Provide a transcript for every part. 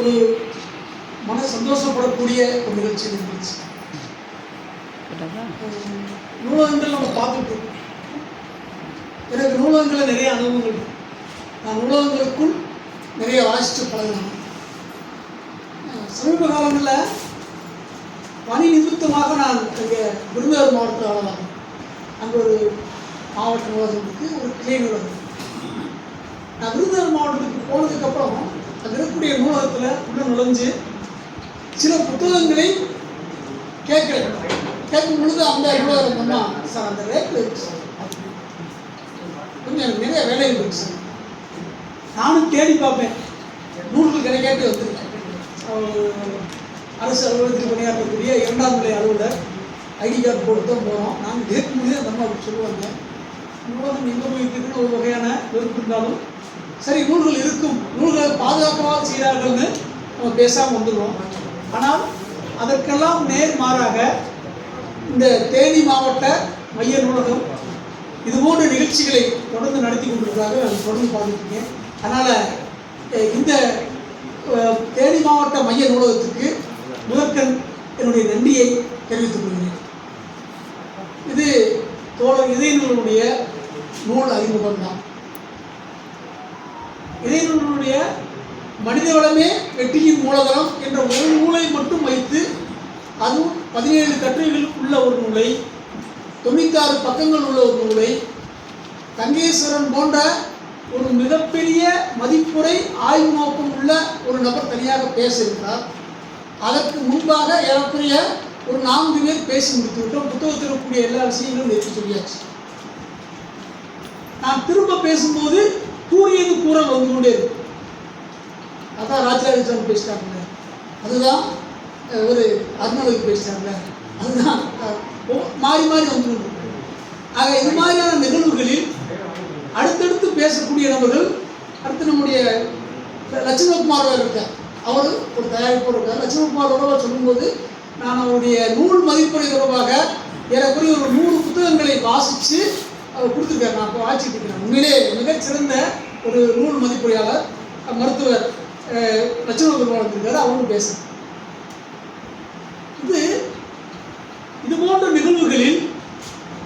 ஒரு மன சந்தோஷப்படக்கூடிய ஒரு நிகழ்ச்சி இருந்துச்சு நூலகங்கள் நம்ம பார்த்துட்டு எனக்கு நூலகங்களில் நிறைய அனுபவங்கள். நான் நூலகங்களுக்குள் நிறைய வாசித்து பழகினேன். சமீப காலங்களில் பணி நிமித்தமாக நான் இங்கே விருதுநகர் மாவட்டத்தில் ஆளலாம் அங்கே ஒரு மாவட்ட நூலகம் இருக்குது ஒரு கிளை நூலகம். நான் விருதுநகர் மாவட்டத்துக்கு போனதுக்கப்புறம் அங்கே இருக்கக்கூடிய நூலகத்தில் உள்ள நுழைஞ்சு சில புத்தகங்களை கேட்குறேன் கேட்கும் பொழுது அந்த நூலகம் அம்மா சார் அந்த ரேட்டில் இருக்கு சார் கொஞ்சம் எனக்கு நிறைய வேலை இருக்கு சார். நானும் தேடி பார்ப்பேன். நூல்கள் கிடைக்காட்டி வந்திருக்கேன். அவர் அரசு அலுவலகத்தில் பணியாற்றக்கூடிய இரண்டாம் நிலை அலுவலர் ஐடி கார்டு போட்டு தான் போகிறோம் நாங்கள் கேட்கும் முடியாது அந்த அம்மா சொல்லுவாங்க. நூலகம் எங்கே போய் இருக்குன்னு ஒரு வகையான வெறுப்பு இருந்தாலும் சரி நூல்கள் இருக்கும். நூல்களை பாதுகாப்பாக செய்கிறார்கள்னு நம்ம பேசாமல் வந்துடுவோம் ஆனால் அதற்கெல்லாம் நேர் மாறாக இந்த தேனி மாவட்ட மைய நூலகம் இது போன்ற நிகழ்ச்சிகளை தொடர்ந்து நடத்தி கொண்டிருக்கிறார்கள் நான் தொடர்ந்து பார்த்துருக்கேன். அதனால் இந்த தேனி மாவட்ட மைய நூலகத்துக்கு முதற்கண் என்னுடைய நன்றியை தெரிவித்துக் கொள்கிறேன். இது தோழர் இதயங்களுடைய நூல் அறிமுகம் தான் இறைவனுடைய மனித வளமே வெற்றியின் மூலதனம் என்ற ஒரு நூலை மட்டும் வைத்து அதுவும் பதினேழு கட்டுரைகள் உள்ள ஒரு நூலை தொண்ணூத்தாறு பக்கங்கள் உள்ள ஒரு நூலை தங்கேஸ்வரன் போன்ற ஒரு மிகப்பெரிய மதிப்புரை ஆய்வு நோக்கம் உள்ள ஒரு நபர் தனியாக பேசியிருக்கிறார். அதற்கு முன்பாக ஏறக்குறைய ஒரு நான்கு பேர் பேசி முடித்து விட்டோம் புத்தகத்தில் இருக்கக்கூடிய எல்லா விஷயங்களும் எடுத்து சொல்லியாச்சு. நான் திரும்ப பேசும்போது கூறியது கூற வந்து கொண்டே இருக்கும் அதான் ராஜராஜன் பேசிட்டாங்க அதுதான் ஒரு அருணாவுக்கு பேசிட்டாங்க அதுதான் மாறி மாறி வந்து கொண்டு ஆக இது மாதிரியான நிகழ்வுகளில் அடுத்தடுத்து பேசக்கூடிய நபர்கள் அடுத்து நம்முடைய லட்சுமணகுமார் இருக்கார். அவர் ஒரு தயாரிப்போடு இருக்கார். லட்சுமணகுமாரோட சொல்லும்போது நான் அவருடைய நூல் மதிப்புரை தொடர்பாக ஏறக்குறைய ஒரு நூறு புத்தகங்களை வாசித்து அவர் கொடுத்துருக்காரு நான் இப்போ ஆட்சிட்டு இருக்கிறேன் உண்மையிலே மிகச்சிறந்த ஒரு நூல் மதிப்புரையாளர் மருத்துவர் லட்சுமண பெருமாள் இருக்காரு அவரும் பேசுகிறேன் இது இது போன்ற நிகழ்வுகளில்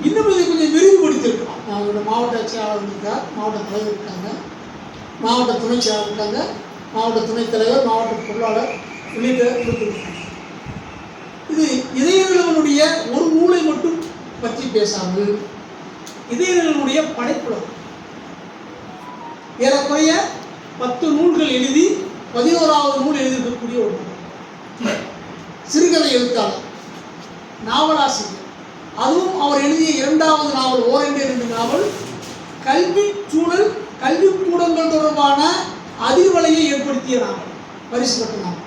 இன்னும் இதை கொஞ்சம் விரிவுபடுத்தியிருக்கலாம். அவங்களோட மாவட்ட செயலாளர் இருக்கார் மாவட்ட தலைவர் இருக்காங்க. மாவட்ட துணை செயலாளர் இருக்காங்க. மாவட்ட துணைத் தலைவர் மாவட்ட பொருளாளர் உள்ளிட்ட கொடுத்துருக்காங்க இது இதயநிலவனுடைய ஒரு நூலை மட்டும் பற்றி பேசாமல் இதயங்களுடைய படைப்புலம் ஏறக்குறைய பத்து நூல்கள் எழுதி பதினோராவது நூல் எழுதியிருக்கக்கூடிய ஒரு சிறுகதை எழுத்தாளர் நாவலாசிரியர். அதுவும் அவர் எழுதிய இரண்டாவது நாவல் ஓரெண்டு இரண்டு நாவல். கல்வி சூழல் கல்விக்கூடங்கள் தொடர்பான அதிர்வலையை ஏற்படுத்திய நாவல் பரிசு பெற்ற நாவல்.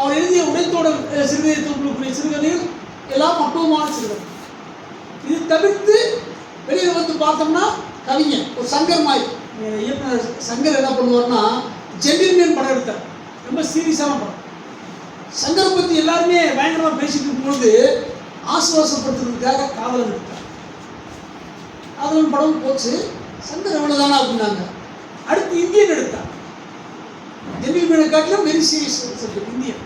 அவர் எழுதிய உடைத்தோடர் சிறுகதை தொகுப்புக்குரிய சிறுகதைகள் எல்லாம் மட்டுமான சிறுகதை. இது தவிர்த்து வெளியில் வந்து பார்த்தோம்னா கவிஞர் ஒரு சங்கர் மாய் இயக்குனர் சங்கர் என்ன பண்ணுவார்னா ஜென்டில்மேன் படம் எடுத்தார். ரொம்ப சீரியஸான படம். சங்கரை பற்றி எல்லாருமே பயங்கரமாக பேசிட்டு இருக்கும்பொழுது ஆசுவாசப்படுத்துறதுக்காக காதலன் எடுத்தார். காதலன் படம் போச்சு. சங்கர் எவ்வளோதானா அப்படின்னாங்க. அடுத்து இந்தியன் எடுத்தார். ஜென்டில்மேனை காட்டிலும் very serious subject Indian.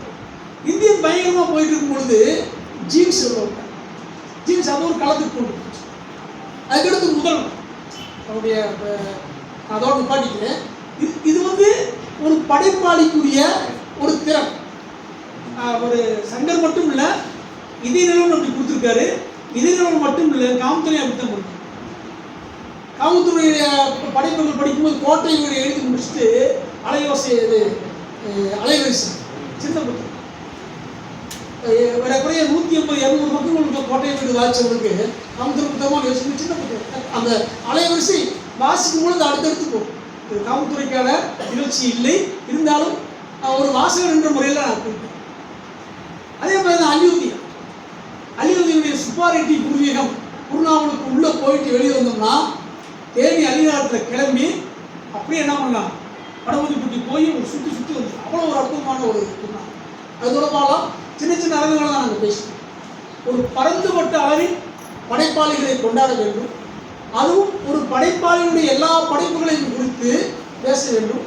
Indian பயங்கரமாக போயிட்டு இருக்கும் பொழுது ஜீன்ஸ் எவ்வளோ ஜீன்ஸ் அது ஒரு களத்துக்கு போட்டு அதுக்கடுத்து முதல் அவருடைய அதோட நிப்பாட்டிக்கிறேன் இது இது வந்து ஒரு படைப்பாளிக்குரிய ஒரு திறன். ஒரு சங்கர் மட்டும் இல்லை இதே நிலவரம் அப்படி கொடுத்துருக்காரு. இதே நிலவரம் மட்டும் இல்லை காமத்துறை அப்படித்தான் கொடுத்தாரு காமத்துறையுடைய படைப்புகள் படிக்கும்போது கோட்டையுடைய எழுதி முடிச்சுட்டு அலையோசை இது அலைவரிசை சின்ன புத்தகம் ஏறக்குறைய நூற்றி ஐம்பது இரநூறு மக்கள் உள்ள கோட்டை வீடு வாசிச்சவங்களுக்கு காமத்துறை புத்தகமாக யோசிச்சு சின்ன புத்தகம் அந்த அலைவரிசை வாசிக்கும் பொழுது அடுத்தடுத்து போகும். இது காமத்துறைக்கான நிகழ்ச்சி இல்லை. இருந்தாலும் ஒரு வாசகர் என்ற முறையில் நான் கூப்பிட்டேன் அதே மாதிரி தான் அயோத்தியா அலியுதீனுடைய சுப்பாரெட்டி பூர்வீகம் குருநாவலுக்கு உள்ளே போயிட்டு வெளியே வந்தோம்னா தேனி அலிகாரத்தில் கிளம்பி அப்படியே என்ன பண்ணலாம்? வடபதிப்பட்டி போய் ஒரு சுற்றி சுற்றி வந்து அவ்வளோ ஒரு அற்புதமான ஒரு குருநாவல் அது தொடர்பாக சின்ன சின்ன அளவுகளை தான் நாங்கள் பேசுவோம். ஒரு பரந்துபட்ட அளவில் படைப்பாளிகளை கொண்டாட வேண்டும். அதுவும் ஒரு படைப்பாளியுடைய எல்லா படைப்புகளையும் குறித்து பேச வேண்டும்.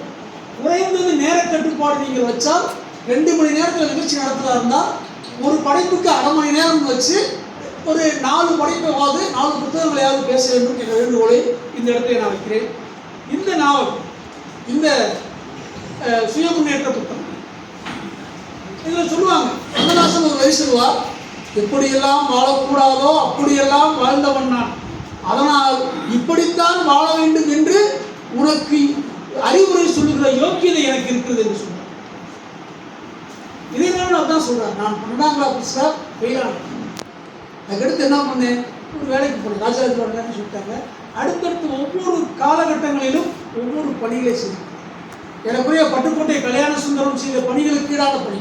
குறைந்தது நேர கட்டுப்பாடு நீங்கள் வச்சால் ரெண்டு மணி நேரத்தில் நிகழ்ச்சி நடத்துகிறா இருந்தால் ஒரு படைப்புக்கு அரை மணி நேரம் வச்சு ஒரு நாலு படைப்பாவது நாலு புத்தகங்களையாவது பேச வேண்டும் என்ற வேண்டுகோளை இந்த இடத்துல நான் வைக்கிறேன். இந்த நாவல் இந்த சுய முன்னேற்ற புத்தகம். இதில் சொல்லுவாங்க கண்ணதாசன் ஒரு வரி சொல்லுவார் எப்படியெல்லாம் வாழக்கூடாதோ அப்படியெல்லாம் வாழ்ந்தவன் நான். அதனால் இப்படித்தான் வாழ வேண்டும் என்று உனக்கு அறிவுரை சொல்லுகிற யோக்கியதை எனக்கு இருக்கிறது என்று சொன்னார் இதே நான் அதான் சொல்கிறேன் நான் பன்னெண்டாம் கிளாஸ் சார் ஃபெயிலான அதுக்கடுத்து என்ன பண்ணேன்? ஒரு வேலைக்கு போனேன். ராஜராஜ வரலன்னு சொல்லிட்டாங்க. அடுத்தடுத்து ஒவ்வொரு காலகட்டங்களிலும் ஒவ்வொரு பணிகளை செய்யும் எனக்குரிய பட்டுக்கோட்டை கல்யாண சுந்தரம் செய்த பணிகளுக்கு ஈடான பணி.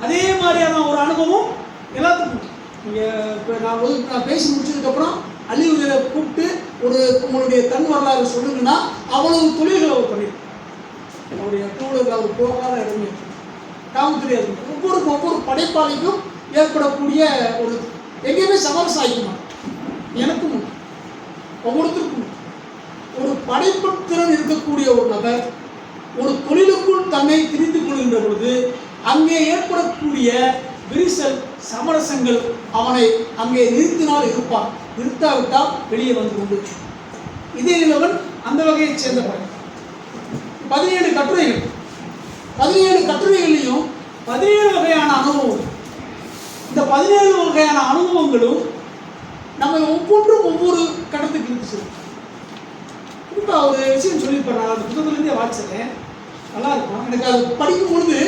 அதே மாதிரியான ஒரு அனுபவம் எல்லாத்துக்கும் நீங்கள் இப்போ நான் நான் பேசி முடிச்சதுக்கப்புறம் அழிவுகளை கூப்பிட்டு ஒரு உங்களுடைய தன் வரலாறு சொல்லுங்கன்னா அவ்வளவு தொழில்களை அவர் பண்ணியிருக்கோம் அவருடைய டூலரில் அவர் போகாத இடமே காவல்துறை அது ஒவ்வொரு ஒவ்வொரு படைப்பாளிக்கும் ஏற்படக்கூடிய ஒரு எங்கேயுமே சமரசம் ஆகிக்குமா எனக்கும் ஒவ்வொருத்தருக்கும் ஒரு படைப்பு திறன் இருக்கக்கூடிய ஒரு நபர் ஒரு தொழிலுக்குள் தன்னை திரிந்து கொள்கின்ற பொழுது அங்கே ஏற்படக்கூடிய விரிசல் சமரசங்கள் அவனை அங்கே நிறுத்தினால் இருப்பான். நிறுத்தாவிட்டால் வெளியே வந்து கொண்டு இதே நிலவன் அந்த வகையைச் சேர்ந்த பதினேழு கட்டுரைகள். பதினேழு கட்டுரைகள்லையும் பதினேழு வகையான அனுபவம் இந்த பதினேழு வகையான அனுபவங்களும் நம்ம ஒவ்வொன்றும் ஒவ்வொரு கட்டத்துக்கு இருக்கு சொல்லும். இப்போ ஒரு விஷயம் சொல்லியிருப்பேன் நான் அந்த புத்தகத்துலேருந்தே வாசிச்சேன் நல்லா இருக்கும். எனக்கு அது படிக்கும் பொழுது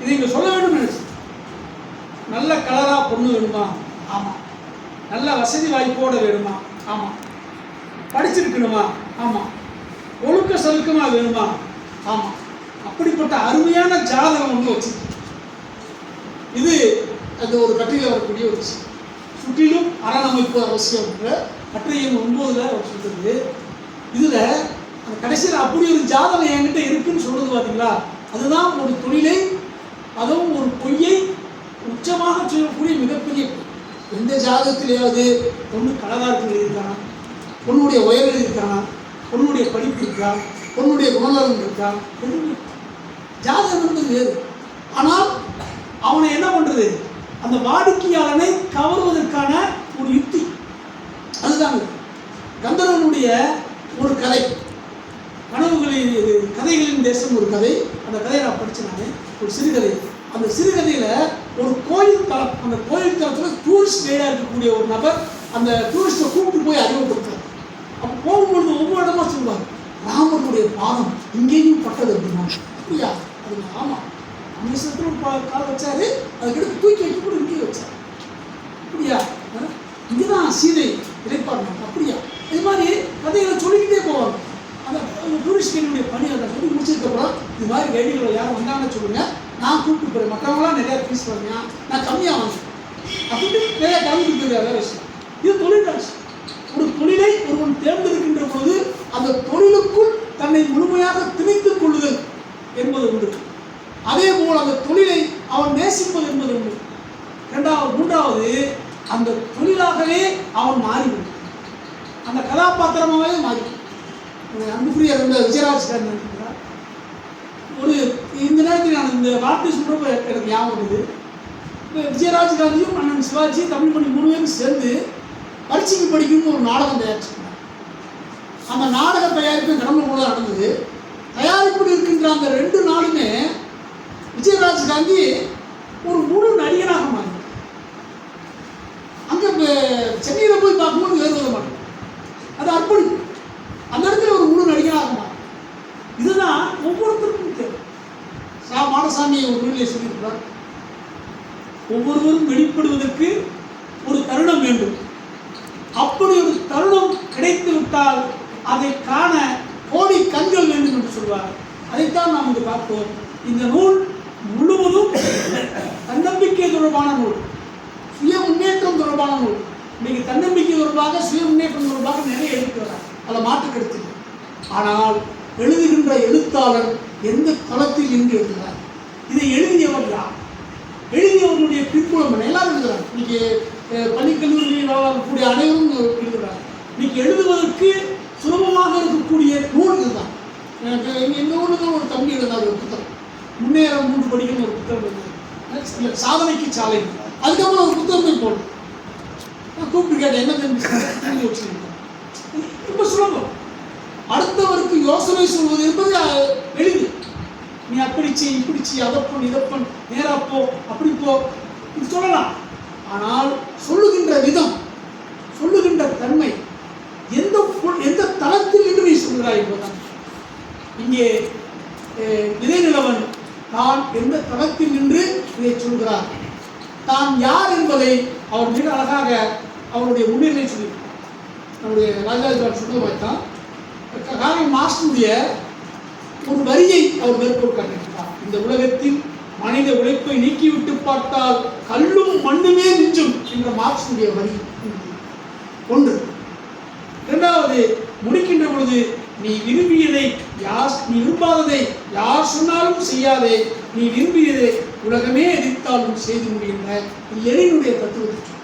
இதை இங்கே சொல்ல வேண்டும் நினைச்சு நல்ல கலராக பொண்ணு வேணுமா? ஆமாம் நல்ல வசதி வாய்ப்போடு வேணுமா? ஆமாம் படிச்சிருக்கணுமா? ஆமாம் ஒழுக்க சலுக்கமாக வேணுமா? ஆமாம் அப்படிப்பட்ட அருமையான ஜாதகம் ஒன்று வச்சு இது அந்த ஒரு கட்டுரையில் வரக்கூடிய ஒரு விஷயம். சுற்றிலும் அரணமைப்பு அவசியம் என்ற கட்டுரை ஒன்பதுல அவர் சொல்றது. இதுல அந்த கடைசியில் அப்படி ஒரு ஜாதகம் என்கிட்ட இருக்குன்னு சொல்றது பார்த்தீங்களா அதுதான் ஒரு தொழிலை அதுவும் ஒரு பொய்யை உச்சமாக சொல்லக்கூடிய மிகப்பெரிய எந்த ஜாதகத்திலேயாவது பொண்ணு கலகாரத்தில் எழுதியிருக்கானா பொண்ணுடைய உயர்வு எழுதியிருக்கானா பொண்ணுடைய படிப்பு இருக்கா? பொண்ணுடைய குணநலன் இருக்கா? எதுவுமே ஜாதகம் என்பது வேறு. ஆனால் அவனை என்ன பண்ணுறது அந்த வாடிக்கையாளனை கவருவதற்கான ஒரு யுக்தி அதுதான் கந்தரவனுடைய ஒரு கதை. கனவுகளின் கதைகளின் தேசம் ஒரு கதை. அந்த கதையை நான் படித்தேன் நான். ஒரு சிறுகதை. அந்த சிறுகதையில் ஒரு கோயில் தளம் அந்த கோயில் தளத்தில் டூரிஸ்ட் கைடாக இருக்கக்கூடிய ஒரு நபர் அந்த டூரிஸ்ட்டை கூப்பிட்டு போய் அறிமுகப்படுத்துறார். அப்போ போகும்பொழுது ஒவ்வொரு இடமா சொல்லுவார் ராமனுடைய பாதம் இங்கேயும் பட்டது அப்படின்னா அப்படியா? அது ஆமாம் அமிர்தத்தில் ஒரு பா- கால் வச்சாரு அதுக்கடுத்து தூக்கி வைக்க கூட இங்கேயே வச்சார். அப்படியா? இதுதான் சீதை இறைப்பாடு அப்படியா? இது மாதிரி கதைகளை சொல்லிக்கிட்டே போவாங்க. அந்த டூரிஸ்ட் கைடுடைய பணி அதை சொல்லி முடிச்சதுக்கப்புறம் இது மாதிரி கைடுகளை யாரும் வந்தாங்கன்னு சொல்லுங்கள் நான் கூப்பிட்டு போகிறேன் மற்றவங்களாம் நிறையா ஃபீஸ் வாங்கினா நான் கம்மியாக வாங்குறேன் அப்படின்னு நிறையா கலந்துட்டு போயிருக்காரு வேற விஷயம் இது தொழில் விஷயம் ஒரு தொழிலை ஒருவன் தேர்ந்தெடுக்கின்ற போது அந்த தொழிலுக்குள் தன்னை முழுமையாக திணித்துக் கொள்ளுதல் என்பது உண்டு. அதே போல் அந்த தொழிலை அவன் நேசிப்பது என்பது உண்டு. இரண்டாவது மூன்றாவது அந்த தொழிலாகவே அவன் மாறிவிடும். அந்த கதாபாத்திரமாகவே மாறி அன்புக்குரிய விஜயராஜ் காரன் ஒரு இந்த நேரத்தில் நான் இந்த வார்த்தை சொல்கிறப்ப எனக்கு ஞாபகம் வருது. விஜயராஜ் காந்தியும் அண்ணன் சிவாஜி தமிழ் மணி மூணு பேரும் சேர்ந்து பரீட்சைக்கு படிக்கணும்னு ஒரு நாடகம் தயாரிச்சிருந்தாங்க அந்த நாடக தயாரிப்பு கடமை கூட நடந்தது. தயாரிப்பில் இருக்கின்ற அந்த ரெண்டு நாளுமே விஜயராஜ் காந்தி ஒரு முழு நடிகனாக மாறினார். அங்கே சென்னையில் போய் பார்க்கும்போது வேறு வித அது அர்ப்பணிப்பு அந்த இடத்துல ஒரு முழு நடிகனாக மாறும் இதுதான் ஒவ்வொருத்தருக்கும் தேவை சா மாடசாமி ஒரு சொல்லியிருக்கிறார். ஒவ்வொருவரும் வெளிப்படுவதற்கு ஒரு தருணம் வேண்டும். அப்படி ஒரு தருணம் கிடைத்து விட்டால் அதை காண கோடி கண்கள் வேண்டும் என்று சொல்வார். அதைத்தான் நாம் இங்கு பார்ப்போம். இந்த நூல் முழுவதும் தன்னம்பிக்கை தொடர்பான நூல். சுய முன்னேற்றம் தொடர்பான நூல். இன்னைக்கு தன்னம்பிக்கை தொடர்பாக சுய முன்னேற்றம் தொடர்பாக நிறைய எழுதுகிறார் அதில் மாற்று கருத்து ஆனால் எழுதுகின்ற எழுத்தாளர் எந்த தளத்தில் இன்று எழுதுகிறார்? இதை எழுதியவர் யார் எழுதியவர்களுடைய பின்புலம் எல்லாரும் எழுதுறாங்க. இன்னைக்கு அஹ், பள்ளி அனைவரும் எழுதுறாங்க. இன்னைக்கு எழுதுவதற்கு சுலபமாக இருக்கக்கூடிய நூல்கள் தான். எனக்கு எங்கள் எங்கள் ஊரில் ஒரு புத்தகம். முன்னேற மூன்று படிக்கணும் ஒரு புத்தகம் எழுதுறாங்க சாதனைக்கு சாலை. அதுக்கப்புறம் ஒரு புத்தகத்தை போடும் நான் கூப்பிட்டு கேட்டேன் என்ன தம்பி? வச்சுருக்கேன். ரொம்ப சுலபம். அடுத்தவருக்கு யோசனை சொல்வது என்பது எளிது. நீ அப்படி செய் இப்படி செய் அதை பண்ணு இதை பண்ணு நேரா போ அப்படி போ. இது சொல்லலாம். ஆனால் சொல்லுகின்ற விதம் சொல்லுகின்ற தன்மை எந்த எந்த தளத்தில் என்று நீ சொல்கிறாய் என்பதுதான். இங்கே இதே இதய நிலவன் தான் எந்த தளத்தில் நின்று இதை சொல்கிறார் தான் யார் என்பதை அவர் மிக அழகாக அவருடைய முன்னிலை சொல்லியிருக்கிறார். நம்முடைய ராஜராஜ சொன்ன மாதிரி தான் காரணம் மாஸ்டருடைய ஒரு வரியை அவர் மேற்கோள் காட்டுகிறார் இந்த உலகத்தில் மனித உழைப்பை நீக்கிவிட்டு பார்த்தால் கல்லும் மண்ணுமே மிஞ்சும் என்ற மார்க்ஸுடைய வரி ஒன்று. இரண்டாவது முடிக்கின்ற பொழுது நீ விரும்பியதை யார் நீ விரும்பாததை யார் சொன்னாலும் செய்யாதே நீ விரும்பியதை உலகமே எதிர்த்தாலும் செய்து முடிகின்ற லெனினுடைய தத்துவத்தை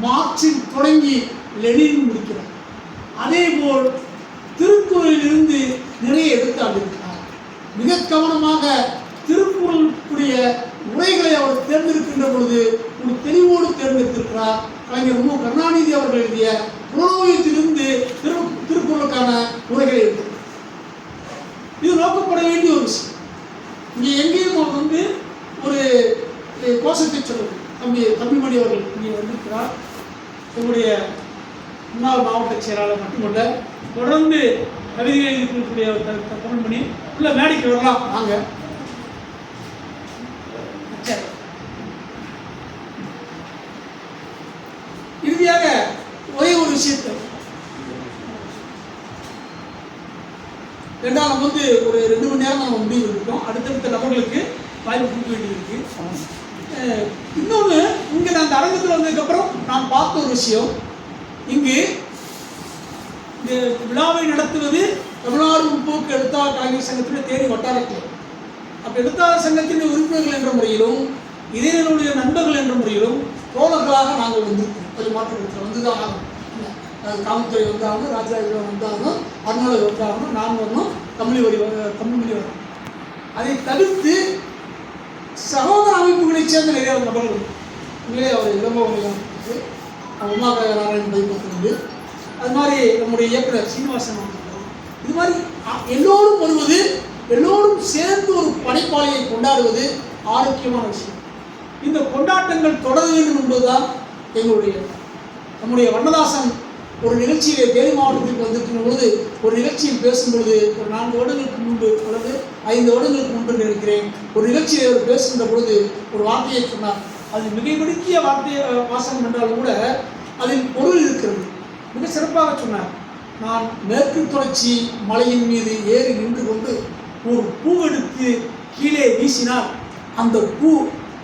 மார்க்சில் தொடங்கி லெனின் முடிக்கிறார். அதேபோல் திருக்குறளிலிருந்து நிறைய எடுத்தாண்டிருக்கிறார் மிக கவனமாக திருக்குறளுக்குரிய உரைகளை அவர் தேர்ந்தெடுக்கின்ற பொழுது ஒரு தெளிவோடு தேர்ந்தெடுத்திருக்கிறார். கலைஞர் மு. கருணாநிதி அவர்கள் எழுதிய புலோகத்திலிருந்து திரு திருக்குறளுக்கான உரைகளை எடுத்திருக்கிறார். இது நோக்கப்பட வேண்டிய ஒரு விஷயம். இங்கே எங்கேயும் அவர் வந்து ஒரு கோஷத்தை சொல்லுது தம்பி தமிழ்மணி அவர்கள் இங்கே வந்திருக்கிறார். எங்களுடைய முன்னாள் மாவட்ட செயலாளர் மட்டுமல்ல தொடர்ந்து கவிதை இருக்கக்கூடிய தமிழ் பண்ணி உள்ள மேடைக்கு வரலாம். வாங்க. இறுதியாக ஒரே ஒரு விஷயத்தை. ரெண்டாவது நம்ம வந்து ஒரு ரெண்டு மணி நேரம் நம்ம முடிவு இருக்கோம் அடுத்தடுத்த நபர்களுக்கு வாய்ப்பு கொடுக்க வேண்டியிருக்கு. இன்னொன்று இங்கே நான் அந்த அரங்கத்தில் வந்ததுக்கப்புறம் நான் பார்த்த ஒரு விஷயம். இங்கு இந்த விழாவை நடத்துவது தமிழ்நாடு முற்போக்கு எழுத்தாளர் காங்கிரஸ் சங்கத்தினுடைய தேனி வட்டாரத்தில். அப்போ எழுத்தாளர் சங்கத்தின் உறுப்பினர்கள் என்ற முறையிலும் இதயனுடைய நண்பர்கள் என்ற முறையிலும் தோழர்களாக நாங்கள் வந்திருக்கோம் கொஞ்சம் மாற்றத்தில் வந்துதான் ஆகணும். அது காவல்துறை வந்தாலும் ராஜாஜிபுரம் வந்தாலும் அருணாளர் வந்தாகணும் நான் வரணும் தமிழ் வரி வ- தமிழ்மொழி வரணும். அதை தவிர்த்து சகோதர அமைப்புகளைச் சேர்ந்த நிறைய நபர்கள். உண்மையிலே அவர் இளம்பவனிலாம் உமா நாராயணன் பைபத்தில் உண்டு அது மாதிரி நம்முடைய இயக்குனர் சீனிவாசன் இது மாதிரி எல்லோரும் வருவது எல்லோரும் சேர்ந்து ஒரு படைப்பாளியை கொண்டாடுவது ஆரோக்கியமான விஷயம். இந்த கொண்டாட்டங்கள் தொடர வேண்டும் என்பதுதான் எங்களுடைய நம்முடைய வண்ணதாசன் ஒரு நிகழ்ச்சியிலே தேனி மாவட்டத்திற்கு வந்திருக்கும் பொழுது ஒரு நிகழ்ச்சியில் பேசும் பொழுது ஒரு நான்கு வருடங்களுக்கு முன்பு அல்லது ஐந்து வருடங்களுக்கு முன்பு நினைக்கிறேன் ஒரு நிகழ்ச்சியில் அவர் பேசுகின்ற பொழுது ஒரு வார்த்தையை சொன்னார். அது மிகைப்படுத்திய வார்த்தை வாசகம் என்றாலும் கூட அதில் பொருள் இருக்கிறது. மிக சிறப்பாக சொன்னார். நான் மேற்கு தொடர்ச்சி மலையின் மீது ஏறி நின்று கொண்டு ஒரு பூ எடுத்து கீழே வீசினால் அந்த பூ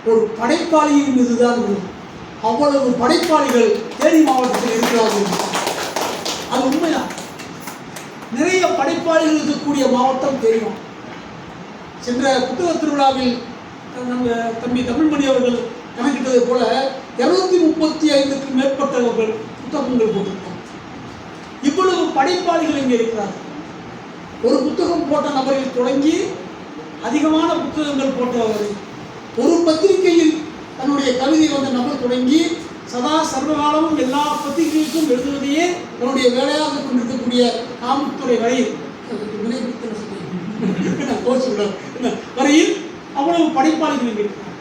ஒரு படைப்பாளியின் மீது தான் விழும். அவ்வளவு படைப்பாளிகள் தேனி மாவட்டத்தில் இருக்கிறார்கள். அது உண்மைதான் நிறைய படைப்பாளிகள் இருக்கக்கூடிய மாவட்டம் தெரியும். சென்ற புத்தக திருவிழாவில் நம்ம தம்பி தமிழ்மணி அவர்கள் கணக்கிட்டதை போல இருநூத்தி முப்பத்தி ஐந்துக்கு மேற்பட்டவர்கள் புத்தகங்கள் போட்டிருக்கோம் படைப்பாளிகள் இங்கே இருக்கிறார்கள். ஒரு புத்தகம் போட்ட நபரில் தொடங்கி அதிகமான புத்தகங்கள் போட்டவர் ஒரு பத்திரிகையில் தன்னுடைய கவிதை வந்த நபர் தொடங்கி சதா சர்வகாலமும் எல்லா பத்திரிகைக்கும் எழுதுவதையே தன்னுடைய வேலையாக கொண்டிருக்கக்கூடிய காமத்துறை வரை வரையில் அவ்வளவு படைப்பாளிகள் இங்கே இருக்கிறார்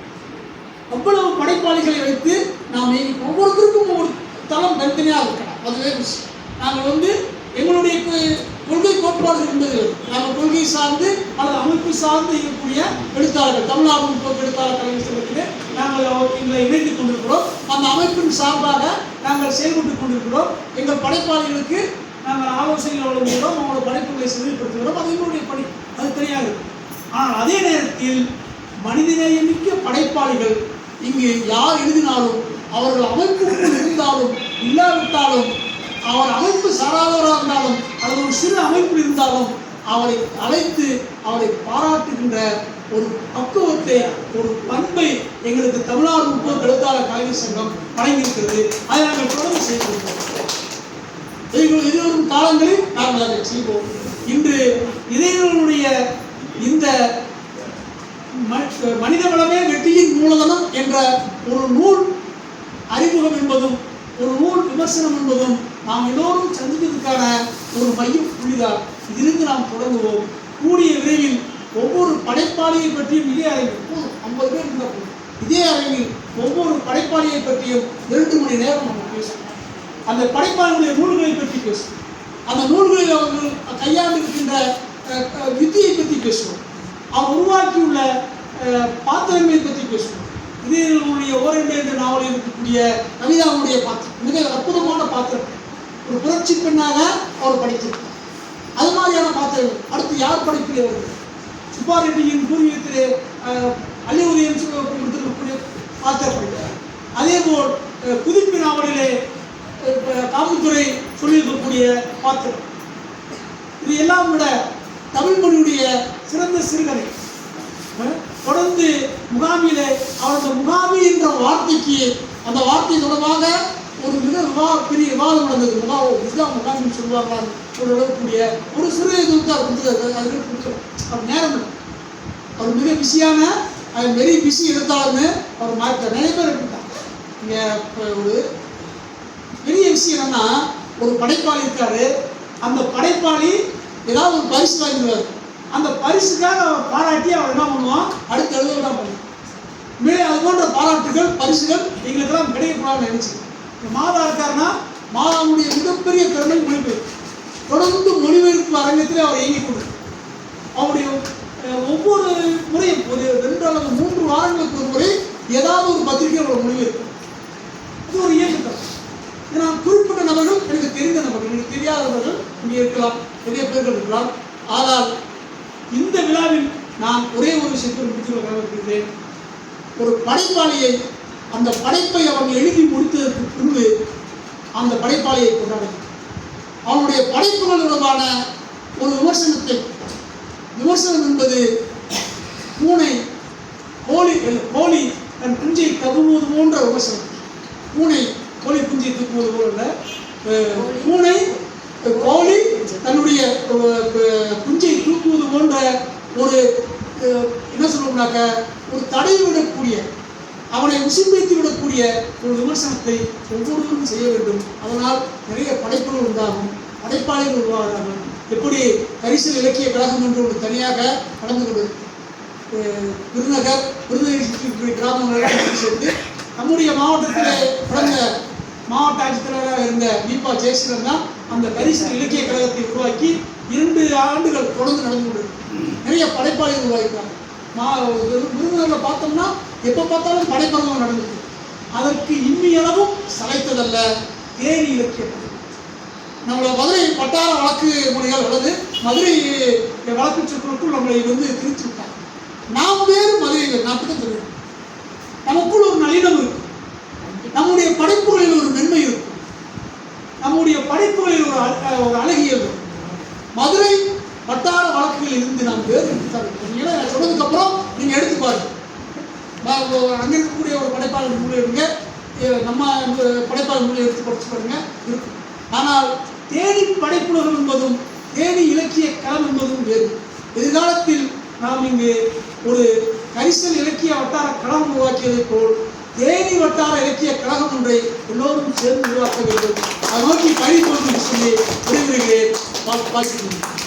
அவ்வளவு படைப்பாளிகளை வைத்து நாம் ஒவ்வொருத்தருக்கும் ஒவ்வொரு தளம் தனித்தனியாக இருக்கலாம் அதுவே விஷயம். நாங்கள் வந்து எங்களுடைய கொள்கை கோட்பாடு என்பது நாங்கள் கொள்கை சார்ந்து அல்லது அமைப்பு சார்ந்து இருக்கக்கூடிய எழுத்தாளர்கள் தமிழ்நாடு முற்போக்கு எழுத்தாளர் கலைஞர் சங்கத்திலே நாங்கள் எங்களை இணைத்துக் கொண்டிருக்கிறோம். அந்த அமைப்பின் சார்பாக நாங்கள் செயல்பட்டு கொண்டிருக்கிறோம். எங்கள் படைப்பாளிகளுக்கு நாங்கள் ஆலோசனைகள் வழங்குகிறோம். அவங்களோட படைப்புகளை செயல்படுத்துகிறோம் அது எங்களுடைய பணி. அது தெரியாது ஆனால் அதே நேரத்தில் மனிதநேயமிக்க படைப்பாளிகள் இங்கு யார் எழுதினாலும் அவர்கள் அமைப்புக்குள் இருந்தாலும் இல்லாவிட்டாலும் அவர் அமைப்பு சாராதவராக இருந்தாலும் அல்லது ஒரு சிறு அமைப்பில் இருந்தாலும் அவரை அழைத்து அவரை பாராட்டுகின்ற ஒரு பக்குவத்தை ஒரு பண்பை எங்களுக்கு தமிழ்நாடு முற்போக்கு எழுத்தாளர் கலைஞர் சங்கம் வழங்கியிருக்கிறது. அதை நாங்கள் தொடர்ந்து செய்து கொண்டிருக்கிறோம் எதிர்வரும் காலங்களில் நாங்கள் அதை செய்வோம். இன்று இதயங்களுடைய இந்த அஹ், மனித வளமே வெற்றியின் மூலதனம் என்ற ஒரு நூல் அறிமுகம் என்பதும் ஒரு நூல் விமர்சனம் என்பதும் நாம் எல்லோரும் சந்திப்பதற்கான ஒரு மையம் புள்ளிதான். இதிலிருந்து நாம் தொடங்குவோம். கூடிய விரைவில் ஒவ்வொரு படைப்பாளியை பற்றியும் இதே அரங்கில் ஐம்பது பேர் இருந்தால் போதும் இதே அரங்கில் ஒவ்வொரு படைப்பாளியை பற்றியும் இரண்டு மணி நேரம் நம்ம பேசணும் அந்த படைப்பாளர்களுடைய நூல்களை பற்றி பேசுவோம். அந்த நூல்களில் அவர்கள் கையாண்டு இருக்கின்ற வித்தியை பற்றி பேசுவோம். அவர் உருவாக்கியுள்ள பாத்திரங்களை பற்றி பேசுவோம். இதனுடைய ஓரண்டு என்ற நாவலில் இருக்கக்கூடிய கவிதாவுடைய பாத்திரம் மிக அற்புதமான பாத்திரம். ஒரு புரட்சி பெண்ணாக அவர் படித்திருக்கிறார் அது மாதிரியான பாத்திரங்கள் அடுத்து யார் படைப்பில் சுப்பா ரெட்டியின் பூர்வீகத்திலே அஹ், அள்ளி உதயம் கொடுத்திருக்கக்கூடிய பாத்திரம் படிக்கிறார் அதே போல் குதிப்பு நாவலிலே காவல்துறை சொல்லியிருக்கக்கூடிய பாத்திரம். இது எல்லாம் விட தமிழ் மொழியுடைய சிறந்த சிறுகதை. தொடர்ந்து முகாமிலே அவரது முகாமி என்ற வார்த்தைக்கு அந்த வார்த்தை தொடர்பாக ஒரு மிக விவா பெரிய விவாதம் நடந்தது. முகா இதுதான் முகாமின்னு சொல்லுவாங்களான்னு ஒரு அளவுக்கூடிய ஒரு சிறு இது வந்து அவர் கொடுத்தது. அது கொடுத்தோம் அவர் நேரம் அவர் மிக பிஸியான வெரி பிஸி எடுத்தாலுமே அவர் மாற்ற நிறைய பேர் எடுத்துட்டாங்க இங்கே இப்போ ஒரு பெரிய விஷயம் என்னன்னா ஒரு படைப்பாளி இருக்காரு. அந்த படைப்பாளி ஏதாவது ஒரு பரிசு வாங்கிடுவார். அந்த பரிசுக்காக அவர் பாராட்டி அவர் என்ன பண்ணுவான்? அடுத்து எழுத விடாம பண்ணுவான். உண்மையிலே அது போன்ற பாராட்டுகள் பரிசுகள் எங்களுக்கெல்லாம் கிடைக்கக்கூடாதுன்னு நினைச்சு. மாதா இருக்காருன்னா மாதாவுடைய மிகப்பெரிய திறமை மொழிபெயர்ப்பு தொடர்ந்து மொழிபெயர்ப்பு அரங்கத்தில் அவர் இயங்கிக் கொண்டு அவருடைய ஒவ்வொரு முறையும் ஒரு ரெண்டு அல்லது மூன்று வாரங்களுக்கு ஒரு முறை ஏதாவது ஒரு பத்திரிகை அவரோட மொழிபெயர்ப்பு இது ஒரு இயக்கம் ஏன்னா குறிப்பிட்ட நபர்கள் எனக்கு தெரிந்த நபர்கள் எனக்கு தெரியாதவர்கள் இங்கே இருக்கலாம் நிறைய பேர்கள் இருக்கலாம். ஆனால் இந்த விழாவில் நான் ஒரே ஒரு விஷயத்தை முடித்து இருக்கிறேன் ஒரு படைப்பாளியை அந்த படைப்பை அவன் எழுதி முடித்ததற்கு பின்பு அந்த படைப்பாளியை கொண்டாட அவனுடைய படைப்புகள் தொடர்பான ஒரு விமர்சனத்தை விமர்சனம் என்பது பூனை கோழி கோழி தன் குஞ்சை கவுவது போன்ற விமர்சனம். பூனை கோழி குஞ்சை தூக்குவது போல பூனை கோழி தன்னுடைய குஞ்சை தூக்குவது போன்ற ஒரு என்ன சொல்லுவோம்னாக்க ஒரு தடை விடக்கூடிய அவனை உசிம்பித்து விடக்கூடிய ஒரு விமர்சனத்தை ஒவ்வொருவரும் செய்ய வேண்டும். அதனால் நிறைய படைப்புகள் உண்டாகும். படைப்பாளிகள் உருவாகிறார்கள். எப்படி கரிசல் இலக்கிய கழகம் என்று ஒரு தனியாக நடந்து கொண்டு அஹ், விருதுநகர் விருதுநகர் கிராமங்களை சேர்ந்து நம்முடைய மாவட்டத்திலே பிறந்த மாவட்ட ஆட்சித்தலைவராக இருந்த தீபா ஜெயசீலன் தான் அந்த கரிசல் இலக்கிய கழகத்தை உருவாக்கி இரண்டு ஆண்டுகள் தொடர்ந்து நடந்து கொண்டு நிறைய படைப்பாளிகள் உருவாக்கினாங்க மா விருதுநகரில் பார்த்தோம்னா எப்போ பார்த்தாலும் படைப்பரவம் நடந்தது. அதற்கு இம்மியளவும் சளைத்ததல்ல தேனி இலக்கிய நம்மளோட மதுரை வட்டார வழக்கு முறைகள் அல்லது மதுரை வழக்கு சொற்களுக்குள் நம்மளை வந்து திருத்தி விட்டாங்க நாம் வேறு மதுரைகள் நான் அப்படித்தான் சொல்லுவேன். நமக்குள் ஒரு நளினம் இருக்கும். நம்முடைய படைப்புகளில் ஒரு மென்மை இருக்கும். நம்முடைய படைப்புகளில் ஒரு ஒரு அழகியல் மதுரை வட்டார வழக்குகளில் இருந்து நாம் வேறு ஏன்னா நான் சொன்னதுக்கு அப்புறம் நீங்க எடுத்து பாருங்க. அங்கே இருக்கக்கூடிய ஒரு படைப்பாளர் நூலை எடுங்க. நம்ம படைப்பாளர் நூலை எடுத்து படிச்சு பாருங்க. இருக்கும் ஆனால் தேனி படைப்புலகம் என்பதும் தேனி இலக்கிய களம் என்பதும் வேறு. எதிர்காலத்தில் நாம் இங்கு ஒரு கரிசல் இலக்கிய வட்டார கழகம் உருவாக்கியதை போல் தேனி வட்டார இலக்கிய கழகம் ஒன்றை எல்லோரும் சேர்ந்து உருவாக்க வேண்டும். அதை நோக்கி பயணிப்போம் என்று சொல்லி விடுகிறேன் வாழ்த்து-